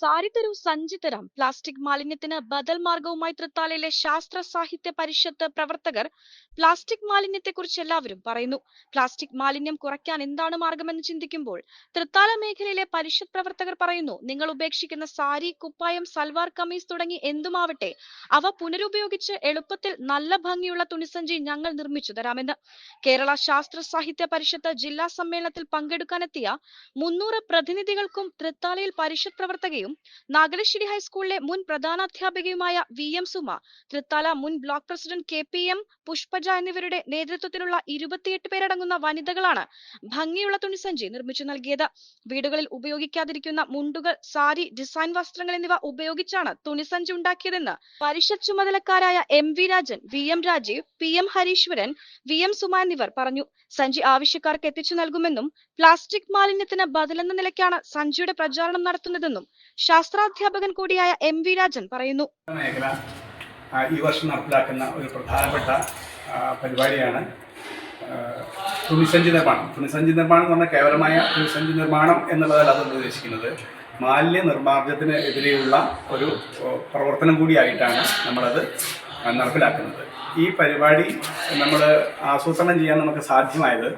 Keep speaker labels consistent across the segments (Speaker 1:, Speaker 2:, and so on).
Speaker 1: Sari സഞ്ചിതരം. Plastic മാലിന്യത്തിന് ബദൽ മാർഗവുമായി തൃത്താലയിലെ ശാസ്ത്ര സാഹിത്യ പരിഷത്ത് പ്രവർത്തകർ പ്ലാസ്റ്റിക് മാലിന്യത്തെക്കുറിച്ച് എല്ലാവരും പറയുന്നു. പ്ലാസ്റ്റിക് മാലിന്യം കുറയ്ക്കാൻ എന്താണ് മാർഗമെന്ന് ചിന്തിക്കുമ്പോൾ തൃത്താല മേഖലയിലെ പരിഷത്ത് പ്രവർത്തകർ പറയുന്നു നിങ്ങൾ ഉപേക്ഷിക്കുന്ന സാരി കുപ്പായം സൽവാർ കമീസ് തുടങ്ങി എന്തുമാവട്ടെ അവ പുനരുപയോഗിച്ച് എളുപ്പത്തിൽ നല്ല ഭംഗിയുള്ള തുണിസഞ്ചി ഞങ്ങൾ നിർമ്മിച്ചു തരാമെന്ന്. കേരള ശാസ്ത്ര സാഹിത്യ പരിഷത്ത് ജില്ലാ സമ്മേളനത്തിൽ പങ്കെടുക്കാനെത്തിയ മുന്നൂറ് പ്രതിനിധികൾക്കും തൃത്താലയിൽ പരിഷത്ത് പ്രവർത്തകയും നാഗലശ്ശേരി ഹൈസ്കൂളിലെ മുൻ പ്രധാനാധ്യാപികയുമായ വി എം സുമ തൃത്താല മുൻ block president K P M Pushpaja എന്നിവരുടെ നേതൃത്വത്തിലുള്ള ഇരുപത്തിയെട്ട് പേരടങ്ങുന്ന വനിതകളാണ് ഭംഗിയുള്ള തുണിസഞ്ചി നിർമ്മിച്ചു നൽകിയത്. വീടുകളിൽ ഉപയോഗിക്കാതിരിക്കുന്ന മുണ്ടുകൾ സാരി ഡിസൈൻ വസ്ത്രങ്ങൾ എന്നിവ ഉപയോഗിച്ചാണ് തുണിസഞ്ചി ഉണ്ടാക്കിയതെന്ന് പരിഷത്ത് ചുമതലക്കാരായ M V Rajan V M Rajeev P M Harishwaran V M Suma എന്നിവർ പറഞ്ഞു. സഞ്ചി ആവശ്യക്കാർക്ക് എത്തിച്ചു നൽകുമെന്നും പ്ലാസ്റ്റിക് മാലിന്യത്തിന് ബദലെന്ന നിലയ്ക്കാണ് സഞ്ചിയുടെ പ്രചാരണം നടത്തുന്നതെന്നും ശാസ്ത്രാധ്യാപകൻ കൂടിയായ എം വി രാജൻ പറയുന്നു.
Speaker 2: മേഖല ഈ വർഷം നടപ്പിലാക്കുന്ന ഒരു പ്രധാനപ്പെട്ട പരിപാടിയാണ് തുണിസഞ്ചി നിർമ്മാണം. തുണിസഞ്ചി നിർമ്മാണം എന്ന് പറഞ്ഞാൽ കേവലമായ തുണിസഞ്ചി നിർമ്മാണം എന്നുള്ളതല്ല അത് ഉദ്ദേശിക്കുന്നത്. മാലിന്യ നിർമ്മാർജത്തിന് എതിരെയുള്ള ഒരു പ്രവർത്തനം കൂടിയായിട്ടാണ് നമ്മളത് നടപ്പിലാക്കുന്നത്. ഈ പരിപാടി നമ്മൾ ആസൂത്രണം ചെയ്യാൻ നമുക്ക് സാധ്യമായത്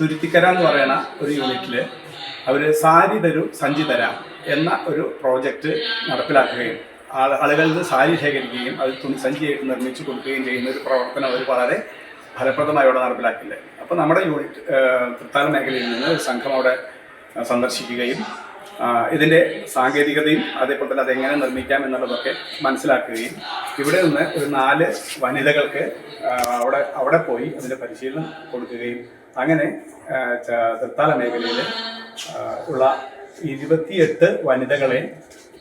Speaker 2: തുരുത്തിക്കര എന്ന് പറയുന്ന ഒരു യൂണിറ്റിൽ അവർ സാരി തരൂ സഞ്ചി തരാം എന്ന ഒരു പ്രോജക്റ്റ് നടപ്പിലാക്കുകയും ആൾ ആളുകളിൽ സാരി ശേഖരിക്കുകയും അത് തുണി സഞ്ചിയായിട്ട് നിർമ്മിച്ചു കൊടുക്കുകയും ചെയ്യുന്ന ഒരു പ്രവർത്തനം അവർ വളരെ ഫലപ്രദമായി അവിടെ നടപ്പിലാക്കില്ലേ. അപ്പോൾ നമ്മുടെ യൂണിറ്റ് തൃത്താല മേഖലയിൽ നിന്ന് സംഘം അവിടെ സന്ദർശിക്കുകയും ഇതിന്റെ സാങ്കേതികതയും അതേപോലെ തന്നെ അതെങ്ങനെ നിർമ്മിക്കാം എന്നുള്ളതൊക്കെ മനസ്സിലാക്കുകയും ഇവിടെ നിന്ന് ഒരു നാല് വനിതകൾക്ക് അവിടെ അവിടെ പോയി അതിന്റെ പരിശീലനം കൊടുക്കുകയും അങ്ങനെ തൃത്താല മേഖലയിൽ ഉള്ള ഇരുപത്തിയെട്ട് വനിതകളെ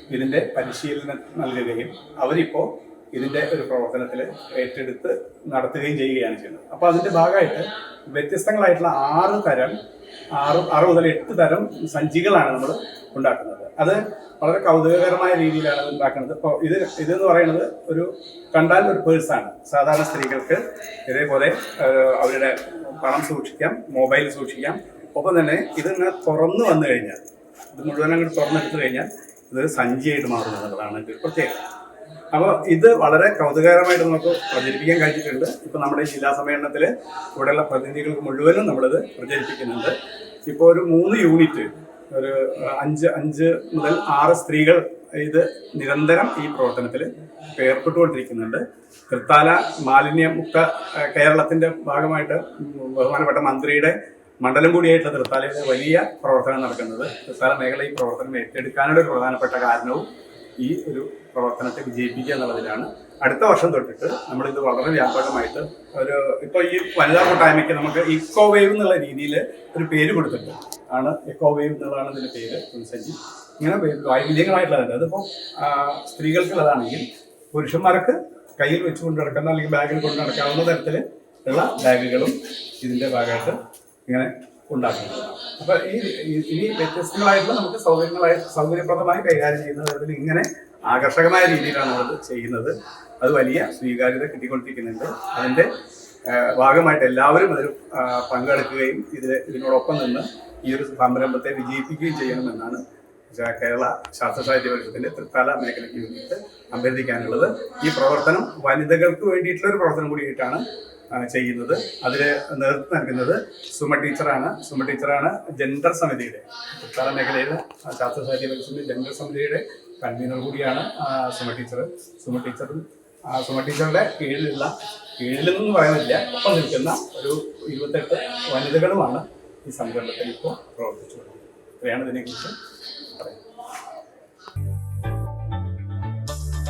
Speaker 2: ഇതിന്റെ പരിശീലനം നൽകുകയും അവരിപ്പോൾ ഇതിന്റെ ഒരു പ്രവർത്തനത്തിൽ ഏറ്റെടുത്ത് നടത്തുകയും ചെയ്യുകയാണ് ചെയ്യുന്നത്. അപ്പോൾ അതിന്റെ ഭാഗമായിട്ട് വ്യത്യസ്തങ്ങളായിട്ടുള്ള ആറ് തരം ആറ് ആറ് മുതൽ എട്ട് തരം സഞ്ചികളാണ് നമ്മൾ ഉണ്ടാക്കുന്നത്. അത് വളരെ കൗതുകകരമായ രീതിയിലാണ് ഉണ്ടാക്കുന്നത്. ഇപ്പോൾ ഇത് ഇതെന്ന് പറയുന്നത് ഒരു കണ്ടാൽ ഒരു പേഴ്സാണ് സാധാരണ സ്ത്രീകൾക്ക് ഇതേപോലെ അവരുടെ പണം സൂക്ഷിക്കാം മൊബൈൽ സൂക്ഷിക്കാം. ഒപ്പം തന്നെ ഇതിങ്ങനെ തുറന്നു വന്നു കഴിഞ്ഞാൽ ഇത് മുഴുവൻ അങ്ങോട്ട് തുറന്നെടുത്തു കഴിഞ്ഞാൽ ഇത് സഞ്ചിയായിട്ട് മാറുന്നതാണ് പ്രത്യേകം അപ്പോൾ ഇത് വളരെ കൗതുകകരമായിട്ട് നമുക്ക് പ്രചരിപ്പിക്കാൻ കഴിഞ്ഞിട്ടുണ്ട്. ഇപ്പോൾ നമ്മുടെ ജില്ലാ സമ്മേളനത്തിൽ ഇവിടെയുള്ള പ്രതിനിധികൾക്ക് മുഴുവനും നമ്മളിത് പ്രചരിപ്പിക്കുന്നുണ്ട്. ഇപ്പോൾ ഒരു മൂന്ന് യൂണിറ്റ് ഒരു അഞ്ച് അഞ്ച് മുതൽ ആറ് സ്ത്രീകൾ ഇത് നിരന്തരം ഈ പ്രവർത്തനത്തിൽ ഏർപ്പെട്ടുകൊണ്ടിരിക്കുന്നുണ്ട് തൃത്താല മാലിന്യമുക്ത കേരളത്തിന്റെ ഭാഗമായിട്ട് ബഹുമാനപ്പെട്ട മന്ത്രിയുടെ മണ്ഡലം കൂടിയായിട്ടുള്ള തൃത്താലയുടെ വലിയ പ്രവർത്തനം നടക്കുന്നത്. തൃത്താല മേഖല ഈ പ്രവർത്തനം ഏറ്റെടുക്കാനുള്ള ഒരു പ്രധാനപ്പെട്ട കാരണവും ഈ ഒരു പ്രവർത്തനത്തെ വിജയിപ്പിക്കുക എന്നുള്ളതിലാണ് അടുത്ത വർഷം തൊട്ടിട്ട് നമ്മളിത് വളരെ വ്യാപകമായിട്ട് ഒരു ഇപ്പോൾ ഈ വനിതാ കൂട്ടായ്മയ്ക്ക് നമുക്ക് ഇക്കോ വേവ് എന്നുള്ള രീതിയിൽ ഒരു പേര് കൊടുത്തിട്ടുണ്ട്. ആണ് എക്കോ വേവ് എന്നുള്ളതാണ് ഇതിന്റെ പേര് തുണിസഞ്ചി ഇങ്ങനെ വൈവിധ്യങ്ങളായിട്ടുള്ളതുണ്ട് അതിപ്പോൾ സ്ത്രീകൾക്കുള്ളതാണെങ്കിൽ പുരുഷന്മാർക്ക് കയ്യിൽ വെച്ചുകൊണ്ട് നടക്കുന്ന അല്ലെങ്കിൽ ബാഗിൽ കൊണ്ട് നടക്കാവുന്ന തരത്തിൽ ഉള്ള ബാഗുകളും ഇതിന്റെ ഭാഗമായിട്ട് ഇങ്ങനെ ഉണ്ടാക്കുന്നത്. അപ്പോൾ ഈ ഇനി വ്യത്യസ്തങ്ങളായിട്ടുള്ള നമുക്ക് സൗകര്യങ്ങളായി സൗകര്യപ്രദമായി കൈകാര്യം ചെയ്യുന്ന തരത്തിൽ ഇങ്ങനെ ആകർഷകമായ രീതിയിലാണ് അത് ചെയ്യുന്നത്. അത് വലിയ സ്വീകാര്യത കിട്ടിക്കൊണ്ടിരിക്കുന്നുണ്ട്. അതിന്റെ ഭാഗമായിട്ട് എല്ലാവരും അതിൽ പങ്കെടുക്കുകയും ഇതിൽ ഇതിനോടൊപ്പം നിന്ന് ഈ ഒരു സംരംഭത്തെ വിജയിപ്പിക്കുകയും ചെയ്യണമെന്നാണ് കേരള ശാസ്ത്ര സാഹിത്യ പരിഷത്തിന്റെ തൃത്താല മേഖലയ്ക്ക് വേണ്ടിയിട്ട് അഭ്യർത്ഥിക്കാനുള്ളത്. ഈ പ്രവർത്തനം വനിതകൾക്ക് വേണ്ടിയിട്ടുള്ള ഒരു പ്രവർത്തനം കൂടിയിട്ടാണ് ചെയ്യുന്നത്. അതിൽ നേതൃത്വം നൽകുന്നത് സുമ ടീച്ചറാണ്. സുമ ടീച്ചറാണ് ജെൻഡർ സമിതിയുടെ തൃത്താല മേഖലയിലെ ശാസ്ത്ര സാഹിത്യ പരിഷത്തിന്റെ ജെൻഡർ സമിതിയുടെ കൺവീനർ കൂടിയാണ് സുമ ടീച്ചർ. സുമ ടീച്ചറും സുമ ടീച്ചറുടെ കീഴിലുള്ള കീഴിലെന്നൊന്നും പറയുന്നില്ല ഒപ്പം നിൽക്കുന്ന ഒരു ഇരുപത്തെട്ട് വനിതകളുമാണ് ഈ സംരംഭത്തിൽ ഇപ്പോൾ പ്രവർത്തിച്ചു ഇത്രയാണ് ഇതിനെക്കുറിച്ച് പറയുന്നത്